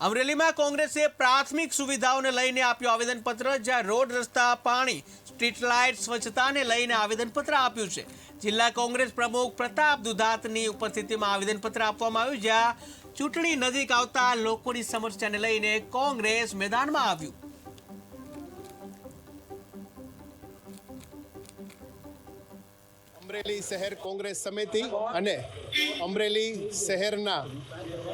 અમરેલીમાં કોંગ્રેસે પ્રાથમિક સુવિધાઓને લઈને આપ્યું આવેદનપત્ર, જ્યાં રોડ, રસ્તા, પાણી, સ્ટ્રીટ લાઇટ, સ્વચ્છતાને લઈને આવેદનપત્ર આપ્યું છે. જિલ્લા કોંગ્રેસ પ્રમુખ પ્રતાપ દુધાતની ઉપસ્થિતિમાં આવેદનપત્ર આપવામાં આવ્યું, જ્યાં ચૂંટણી નજીક આવતા લોકોની સમસ્યાને લઈને કોંગ્રેસ મેદાનમાં આવ્યું. અમરેલી શહેર કોંગ્રેસ સમિતિ અને અમરેલી શહેરના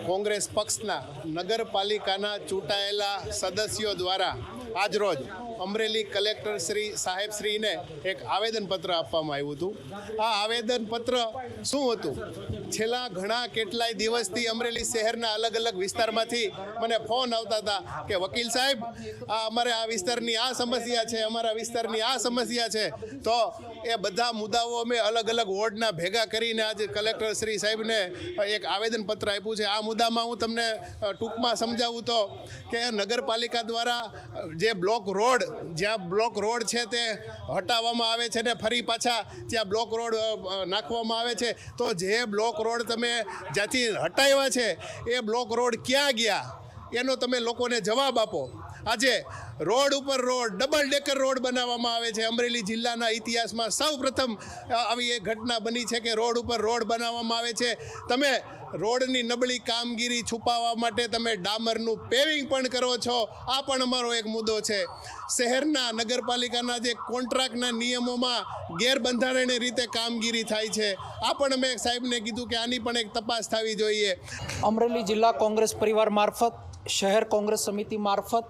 કોંગ્રેસ પક્ષના નગરપાલિકાના ચૂંટાયેલા સદસ્યો દ્વારા આજરોજ અમરેલી કલેક્ટર શ્રી સાહેબ શ્રીને એક આવેદનપત્ર આપવામાં આવ્યું હતું. આ આવેદનપત્ર શું હતું? છેલ્લા ઘણા કેટલાય દિવસથી અમરેલી શહેરના અલગ અલગ વિસ્તારમાંથી મને ફોન આવતા હતા કે, વકીલ સાહેબ, આ અમારે આ વિસ્તારની આ સમસ્યા છે, અમારા વિસ્તારની આ સમસ્યા છે. તો એ બધા મુદ્દાઓ અમે અલગ અલગ વોર્ડના ભેગા કરીને આજે કલેક્ટર શ્રી સાહેબને એક આવેદનપત્ર આપ્યું છે. આ મુદ્દામાં હું તમને ટૂંકમાં સમજાવું તો કે નગરપાલિકા દ્વારા જે બ્લોક રોડ જ્યાં બ્લોક રોડ છે તે હટાવવામાં આવે છે ને ફરી પાછા ત્યાં બ્લોક રોડ નાખવામાં આવે છે. તો જે બ્લોક રોડ તમે જ્યાંથી હટાવ્યા છે, એ બ્લોક રોડ ક્યાં ગયા? એનો તમે લોકોને જવાબ આપો. આજે રોડ ઉપર રોડ ડબલ ડેકર રોડ બનાવવામાં આવે છે. અમરેલી જિલ્લાના ઇતિહાસમાં સૌ આવી એક ઘટના બની છે કે રોડ ઉપર રોડ બનાવવામાં આવે છે. તમે રોડની નબળી કામગીરી છુપાવવા માટે તમે ડામરનું પેવિંગ પણ કરો છો. આ પણ અમારો એક મુદ્દો છે. શહેરના નગરપાલિકાના જે કોન્ટ્રાક્ટના નિયમોમાં ગેરબંધારણીય રીતે કામગીરી થાય છે. આ પણ મેં સાહેબને કીધું કે આની પણ એક તપાસ થવી જોઈએ. અમરેલી જિલ્લા કોંગ્રેસ પરિવાર મારફત, શહેર કોંગ્રેસ સમિતિ મારફત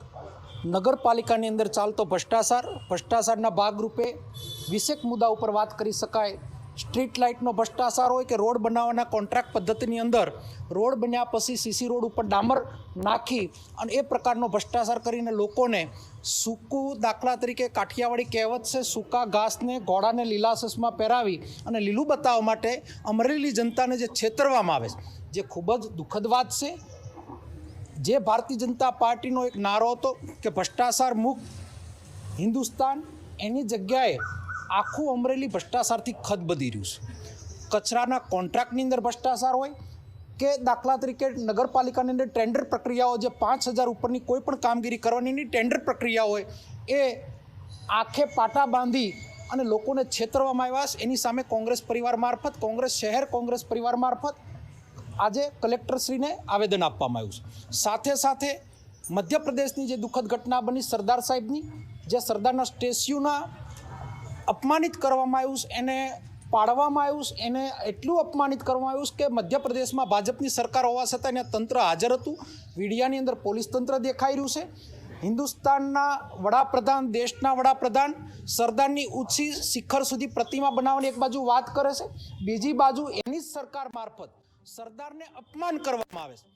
નગરપાલિકાની અંદર ચાલતો ભ્રષ્ટાચાર, ભ્રષ્ટાચારના ભાગરૂપે વિશેક મુદ્દા ઉપર વાત કરી શકાય. સ્ટ્રીટ લાઇટનો ભ્રષ્ટાચાર હોય કે રોડ બનાવવાના કોન્ટ્રાક્ટ પદ્ધતિની અંદર, રોડ બન્યા પછી સીસી રોડ ઉપર ડામર નાખી અને એ પ્રકારનો ભ્રષ્ટાચાર કરીને લોકોને સૂકું દાખલા તરીકે કાઠિયાવાડી કહેવત છે, સૂકા ઘાસને ઘોડાને લીલા સસમાં પહેરાવી અને લીલું બતાવવા માટે અમરેલી જનતાને જે છેતરવામાં આવે છે, જે ખૂબ જ દુઃખદ વાત છે. જે ભારતીય જનતા પાર્ટીનો એક નારો હતો કે ભ્રષ્ટાચાર મુક્ત હિન્દુસ્તાન, એની જગ્યાએ આખું અમરેલી ભ્રષ્ટાચારથી ખદબદી રહ્યું છે. કચરાના કોન્ટ્રાક્ટની અંદર ભ્રષ્ટાચાર હોય કે દાખલા તરીકે નગરપાલિકાની અંદર ટેન્ડર પ્રક્રિયાઓ જે પાંચ હજાર ઉપરની કોઈ પણ કામગીરી કરવાની ટેન્ડર પ્રક્રિયા હોય, એ આંખે પાટા બાંધી અને લોકોને છેતરવામાં આવ્યા છે. એની સામે કોંગ્રેસ પરિવાર મારફત, કોંગ્રેસ શહેર કોંગ્રેસ પરિવાર મારફત આજે કલેક્ટરશ્રીને આવેદન આપવામાં આવ્યું છે. સાથે સાથે મધ્યપ્રદેશની જે દુઃખદ ઘટના બની સરદાર સાહેબની, જે સરદારના સ્ટેચ્યુના અપમાનિત કરવામાં આવ્યું છે, એને પાડવામાં આવ્યું છે, એને એટલું અપમાનિત કરવામાં આવ્યું છે કે મધ્યપ્રદેશમાં ભાજપની સરકાર હોવા છતાં એને તંત્ર હાજર હતું. મીડિયાની અંદર પોલીસ તંત્ર દેખાઈ રહ્યું છે. હિન્દુસ્તાનના વડાપ્રધાન, દેશના વડાપ્રધાન સરદારની ઊંચી શિખર સુધી પ્રતિમા બનાવવાની એક બાજુ વાત કરે છે. બીજી બાજુ એની જ સરકાર મારફત સરદારને અપમાન કરવામાં આવે છે.